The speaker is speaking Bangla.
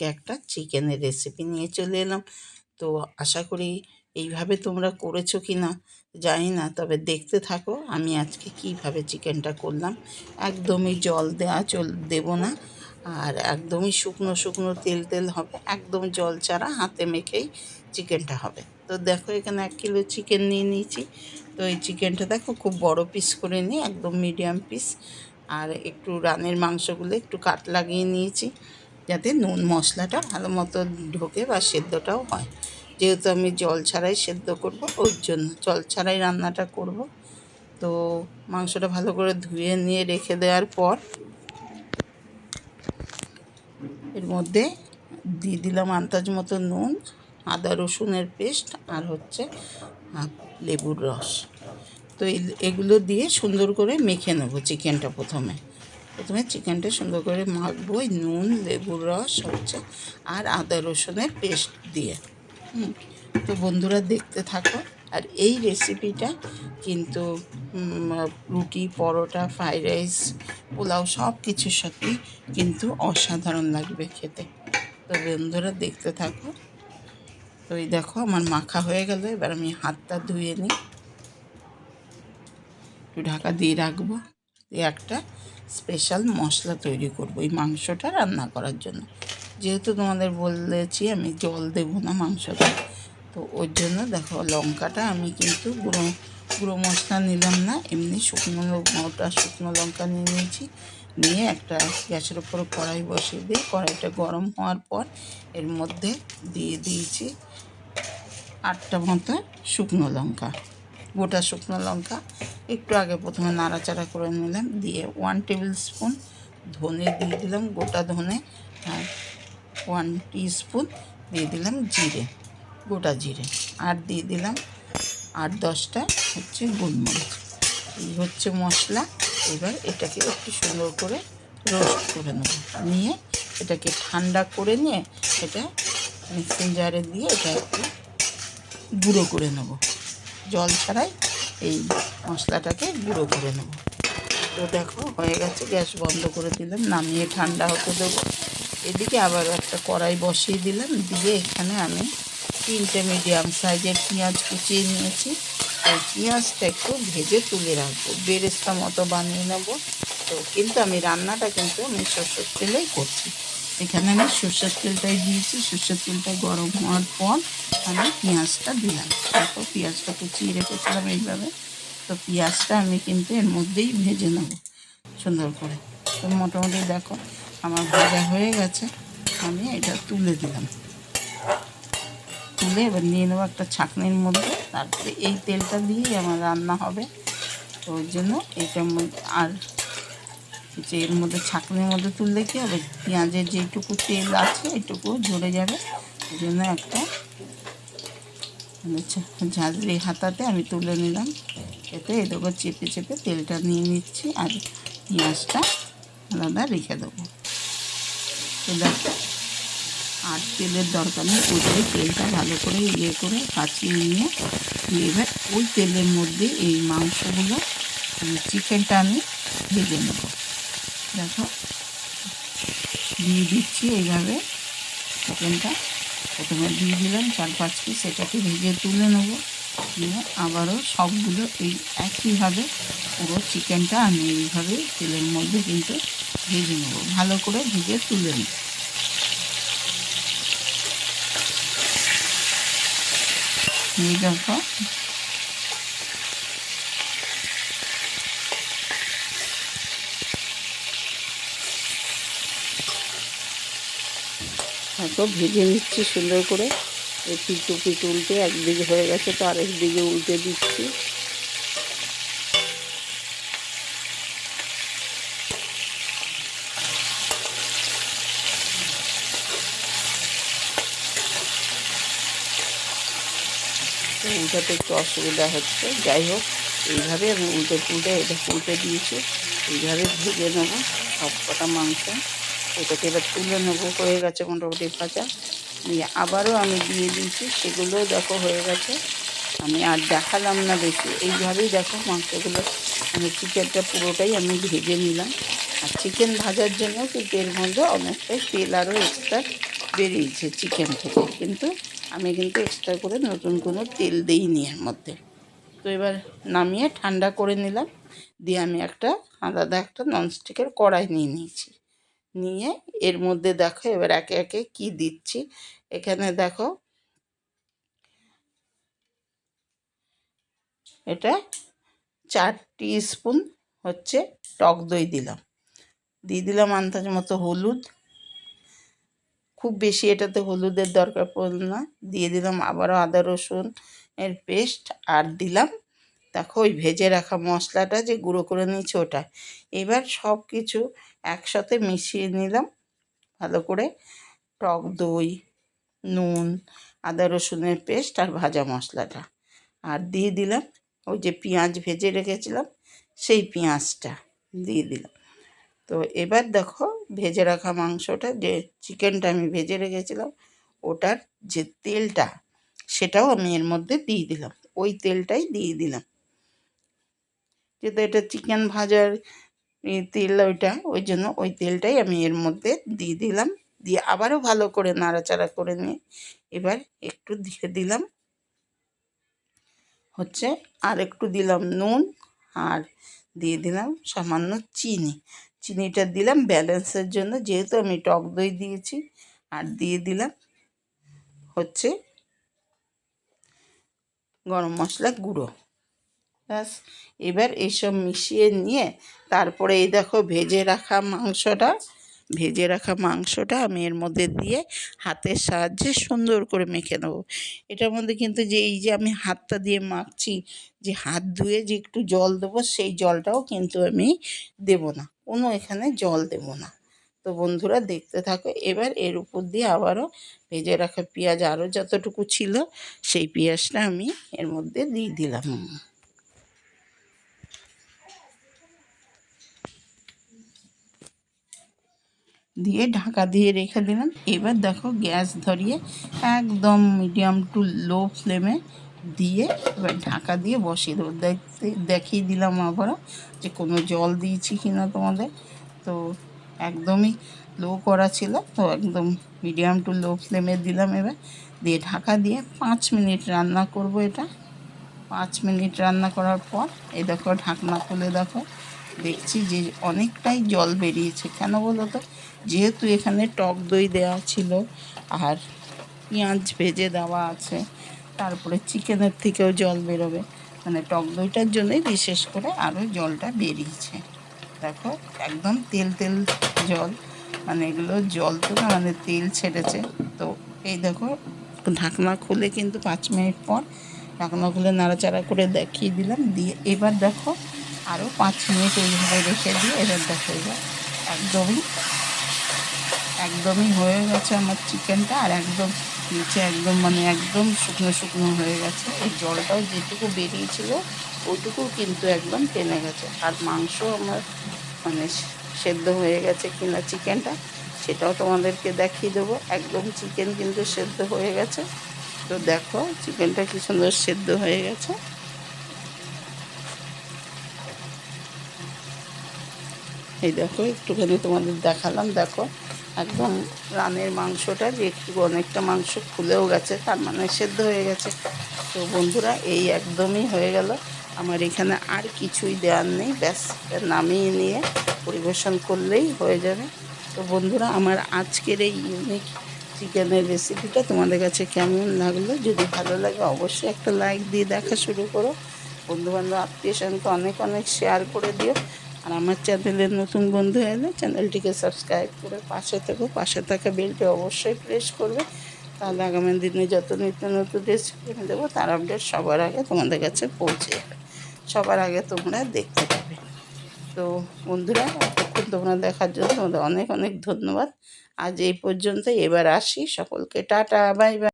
আজকে একটা চিকেনের রেসিপি নিয়ে চলে এলাম। তো আশা করি এইভাবে তোমরা করেছ কি না জানি না, তবে দেখতে থাকো আমি আজকে কীভাবে চিকেনটা করলাম। একদমই জল দেওয়া চল, দেবো না। আর একদমই শুকনো শুকনো তেল তেল হবে। একদম জল ছাড়া হাতে মেখেই চিকেনটা হবে। তো দেখো এখানে এক কিলো চিকেন নিয়ে নিয়েছি। তো এই চিকেনটা দেখো খুব বড় পিস করে নিই একদম মিডিয়াম পিস আর একটু রানের মাংসগুলো একটু কাট লাগিয়ে নিয়েছি। যাতে নুন মশলাটা ভালো মতো ঢোকে বা সেদ্ধটাও হয়। যেহেতু আমি জল ছাড়াই সেদ্ধ করব ওর জন্য জল ছাড়াই রান্নাটা করব। তো মাংসটা ভালো করে ধুয়ে নিয়ে রেখে দেওয়ার পর এর মধ্যে দিয়ে দিলাম আন্দাজ মতো নুন, আদা রসুনের পেস্ট আর হচ্ছে লেবুর রস। তো এগুলো দিয়ে সুন্দর করে মেখে নেব চিকেনটা প্রথমে। প্রথমে চিকেনটা সুন্দর করে মাখবো ওই নুন, লেবুর রস, হচ্ছে, আর আদা রসুনের পেস্ট দিয়ে। তো বন্ধুরা দেখতে থাকো। আর এই রেসিপিটা কিন্তু রুটি, পরোটা, ফ্রাইড রাইস, পোলাও, সব কিছুর সাথেই কিন্তু অসাধারণ লাগবে খেতে। তো বন্ধুরা দেখতে থাকো। তো এই দেখো, আমার মাখা হয়ে গেল, এবার আমি হাতটা ধুয়ে নিই। একটু ঢাকা দিয়ে রাখব। দিয়ে একটা স্পেশাল মশলা তৈরি করব এই মাংসটা রান্না করার জন্য। যেহেতু তোমাদের বলেছি আমি জল দেবো না মাংসটা, তো ওর জন্য দেখো লঙ্কাটা আমি কিন্তু গুঁড়ো গুঁড়ো মশলা নিলাম না, এমনি শুকনো মোটা শুকনো লঙ্কা নিয়ে নিয়েছি। নিয়ে একটা গ্যাসের ওপরে কড়াই বসিয়ে দিয়ে, কড়াইটা গরম হওয়ার পর এর মধ্যে দিয়ে দিয়েছি আটটা মতো শুকনো লঙ্কা। গোটা শুকনো লঙ্কা একটু আগে প্রথমে নাড়াচাড়া করে নিলাম, দিয়ে ওয়ান টেবিল স্পুন ধনে দিয়ে দিলাম, গোটা ধনে, আর ওয়ান স্পুন দিয়ে দিলাম জিরে, গোটা জিরে, আর দিয়ে দিলাম আট দশটা হচ্ছে গোলমরিচ। এই হচ্ছে মশলা, এবার এটাকে একটু সুন্দর করে রোস্ট করে নেব। নিয়ে এটাকে ঠান্ডা করে নিয়ে এটা মিক্সিং জারে দিয়ে এটা একটু গুঁড়ো করে নেব। জল ছাড়াই এই মশলাটাকে গুঁড়ো করে নেব। তো দেখো, হয়ে গেছে, গ্যাস বন্ধ করে দিলাম, নামিয়ে ঠান্ডা হতে দেবো। এদিকে আবার একটা কড়াই বসিয়ে দিলাম, দিয়ে এখানে আমি তিনটে মিডিয়াম সাইজের পেঁয়াজ কুচিয়ে নিয়েছি। ওই পেঁয়াজটা একটু ভেজে তুলে রাখব, বেরেস্তা মতো বানিয়ে নেব। তো কিন্তু আমি রান্নাটা কিন্তু আমি সর্ষের তেলেই করছি। এখানে আমি সর্ষের তেলটাই দিয়েছি, সর্ষের তেলটা গরম হওয়ার পর আমি পেঁয়াজটা দিলাম। তারপর পেঁয়াজটা কুচিয়ে রেখেছিলাম এইভাবে। তো পেঁয়াজটা আমি কিন্তু এর মধ্যেই ভেজে নেব সুন্দর করে। তো মোটামুটি দেখো, আমার ভাজা হয়ে গেছে। আমি এটা তুলে দিলাম। তুলে এবার নিয়ে নেব একটা ছাঁকনির মধ্যে। তারপরে এই তেলটা দিয়েই আমার রান্না হবে। তো ওই জন্য এইটার মধ্যে আর যে এর মধ্যে ছাঁকনির মধ্যে তুললে কী হবে। পেঁয়াজের যেটুকু তেল আছে, এটুকু ঝরে যাবে। ওই জন্য একটা মানে ঝাঁঝরি হাতাতে আমি তুলে নিলাম। এতে এদেরকে চেপে চেপে তেলটা নিয়ে নিচ্ছি আর পেঁয়াজটা আলাদা রেখে দেবো। তো দেখো, আর তেলের দরকার নেই ওইটাই তেলটা ভালো করে ইয়ে করে কাচিয়ে নিয়ে এবার ওই তেলের মধ্যে এই মাংসগুলো চিকেনটা আমি ভেজে নেব। দেখো। দিয়ে দিচ্ছি এইভাবে। চিকেনটা প্রথমে দিয়ে দিলাম, চার পাঁচ পিস এটাকে ভেজে তুলে নেব। নিয়ে আবারও সবগুলো এই একইভাবে পুরো চিকেনটা আমি এইভাবে তেলের মধ্যে কিন্তু ভেজে নেব। ভালো করে ভেজে তুলে নেব এই দেখো তারপর ভেজে নিচ্ছি সুন্দর করে। এই পিটু পিটু উল্টে একদিকে হয়ে গেছে তো আরেক দিকে উল্টে দিচ্ছি। উল্টাতে একটু অসুবিধা হচ্ছে। যাই হোক, এইভাবে আমি উল্টে পুল্টে এটা উল্টে দিয়েছি। এইভাবে ভেজে নেব সব কটা মাংস। এটাকে এবার তুলে নেব, হয়ে গেছে মোটামুটি ভাজা। দিয়ে আবারও আমি দিয়ে দিয়েছি, সেগুলোও দেখো হয়ে গেছে। আমি আর দেখালাম না বেশি, এইভাবেই দেখো মাংসগুলো। আমি চিকেনটা পুরোটাই আমি ভেজে নিলাম। আর চিকেন ভাজার জন্য কিন্তু এর মধ্যে অনেকটাই তেল আরও এক্সট্রা বেরিয়েছে চিকেন থেকে। কিন্তু আমি কিন্তু এক্সট্রা করে নতুন কোনো তেল দিইনি এর মধ্যে। তো এবার নামিয়ে ঠান্ডা করে নিলাম। দিয়ে আমি একটা আলাদা একটা ননস্টিকের কড়াই নিয়ে নিয়েছি। নিয়ে এর মধ্যে দেখো এবার একে একে কি দিচ্ছি। এখানে দেখো এটা চার স্পুন হচ্ছে টক দই দিলাম। দিয়ে দিলাম আন্দাজ মতো হলুদ। খুব বেশি এটাতে হলুদের দরকার পড়ল না। দিয়ে দিলাম আবারও আদা রসুন এর পেস্ট আর দিলাম দেখো ওই ভেজে রাখা মশলাটা যে গুঁড়ো করে নিয়েছি ওটা। এবার সব কিছু একসাথে মিশিয়ে নিলাম। ভালো করে টক দই, নুন, আদা রসুনের পেস্ট আর ভাজা মশলাটা। আর দিয়ে দিলাম ওই যে পেঁয়াজ ভেজে রেখেছিলাম, সেই পেঁয়াজটা দিয়ে দিলাম। তো এবার দেখো ভেজে রাখা মাংসটা যে চিকেনটা আমি ভেজে রেখেছিলাম, ওটার যে তেলটা সেটাও আমি এর মধ্যে দিয়ে দিলাম। ওই তেলটাই দিয়ে দিলাম। যেহেতু এটা চিকেন ভাজার তেল ওইটা, ওই জন্য ওই তেলটাই আমি এর মধ্যে দিয়ে দিলাম। দিয়ে আবারও ভালো করে নাড়াচাড়া করে নিয়ে এবার একটু দিয়ে দিলাম। হচ্ছে আর একটু দিলাম নুন আর দিয়ে দিলাম সামান্য চিনি। চিনিটা দিলাম ব্যালেন্সের জন্য, যেহেতু আমি টক দই দিয়েছি। আর দিয়ে দিলাম হচ্ছে গরম মশলা গুঁড়ো। ব্যাস। এবার এইসব মিশিয়ে নিয়ে তারপরে এই দেখো ভেজে রাখা মাংসটা, ভেজে রাখা মাংসটা আমি এর মধ্যে দিয়ে হাতের সাহায্যে সুন্দর করে মেখে নেব। এটার মধ্যে কিন্তু যে এই যে আমি হাতটা দিয়ে মাখছি, যে হাত ধুয়ে যে একটু জল দেবো, সেই জলটাও কিন্তু আমি দেব না। কোনো এখানে জল দেব না। তো বন্ধুরা দেখতে থাকো, এবার এর উপর দিয়ে আবারও ভেজে রাখা পেঁয়াজ, আরও যতটুকু ছিল সেই পেঁয়াজটা আমি এর মধ্যে দিয়ে দিলাম। দিয়ে ঢাকা দিয়ে রেখে দিলাম। এবার দেখো গ্যাস ধরিয়ে একদম মিডিয়াম টু লো ফ্লেমে দিয়ে এবার ঢাকা দিয়ে বসিয়ে দেবো। দেখতে, দেখিয়ে দিলাম আবারও যে কোনো জল দিয়েছি কি না তোমাদের। তো একদমই লো করা ছিল, তো একদম মিডিয়াম টু লো ফ্লেমে দিলাম এবার। দিয়ে ঢাকা দিয়ে পাঁচ মিনিট রান্না করব এটা। পাঁচ মিনিট রান্না করার পর এ দেখো ঢাকনা খুলে দেখো। দেখছি যে অনেকটাই জল বেরিয়েছে। কেন বলো তো? যেহেতু এখানে টক দই দেওয়া ছিল আর পেঁয়াজ ভেজে দেওয়া আছে, তারপরে চিকেনের থেকেও জল বেরোবে। মানে টক দইটার জন্যই বিশেষ করে আরও জলটা বেরিয়েছে। দেখো, একদম তেল তেল জল। মানে এগুলো জল তো না মানে তেল ছেড়েছে। তো এই দেখো, ঢাকনা খুলে কিন্তু পাঁচ মিনিট পর ঢাকনা খুলে নাড়াচাড়া করে দেখিয়ে দিলাম। দিয়ে এবার দেখো, আরও পাঁচ মিনিট এইভাবে রেখে দিয়ে এবার দেখো এবার একদমই একদমই হয়ে গেছে আমার চিকেনটা, আর একদম নিচে একদম মানে একদম শুকনো শুকনো হয়ে গেছে। এই জলটাও যেটুকু বেরিয়েছিল ওইটুকু কিন্তু একদম টেনে গেছে। আর মাংস আমার মানে সেদ্ধ হয়ে গেছে কিনা চিকেনটা, সেটাও তোমাদেরকে দেখিয়ে দেবো। একদম চিকেন কিন্তু সেদ্ধ হয়ে গেছে। তো দেখো চিকেনটা কি সুন্দর সেদ্ধ হয়ে গেছে। এই দেখো, একটুখানি তোমাদের দেখালাম। দেখো একদম। রানের মাংসটা যে অনেকটা মাংস খুলেও গেছে, তার মানে সেদ্ধ হয়ে গেছে। তো বন্ধুরা, এই একদমই হয়ে গেল। আমার এখানে আর কিছুই দেওয়ার নেই, ব্যাস নামিয়ে নিয়ে পরিবেশন করলেই হয়ে যাবে। তো বন্ধুরা, আমার আজকের এই ইউনিক চিকেনের রেসিপিটা তোমাদের কাছে কেমন লাগল? যদি ভালো লাগে, অবশ্যই একটা লাইক দিয়ে দেখা শুরু করো। বন্ধুবান্ধব আত্মীয় স্বজনকে অনেক অনেক শেয়ার করে দিও। আর আমার চ্যানেলের নতুন বন্ধু এলে চ্যানেলটিকে সাবস্ক্রাইব করে পাশে থেকো। পাশে থাকা বেলটি অবশ্যই প্রেস করবে। তাহলে আগামী দিনে যত নিত্য নতুন রেসিপি দেবো, তার আপডেট সবার আগে তোমাদের কাছে পৌঁছে যাবে। সবার আগে তোমরা দেখতে পাবে। তো বন্ধুরা, এতক্ষণ তোমরা দেখার জন্য তোমাদের অনেক অনেক ধন্যবাদ। আজ এই পর্যন্ত এবার আসি সকলকে। Tata, bye bye.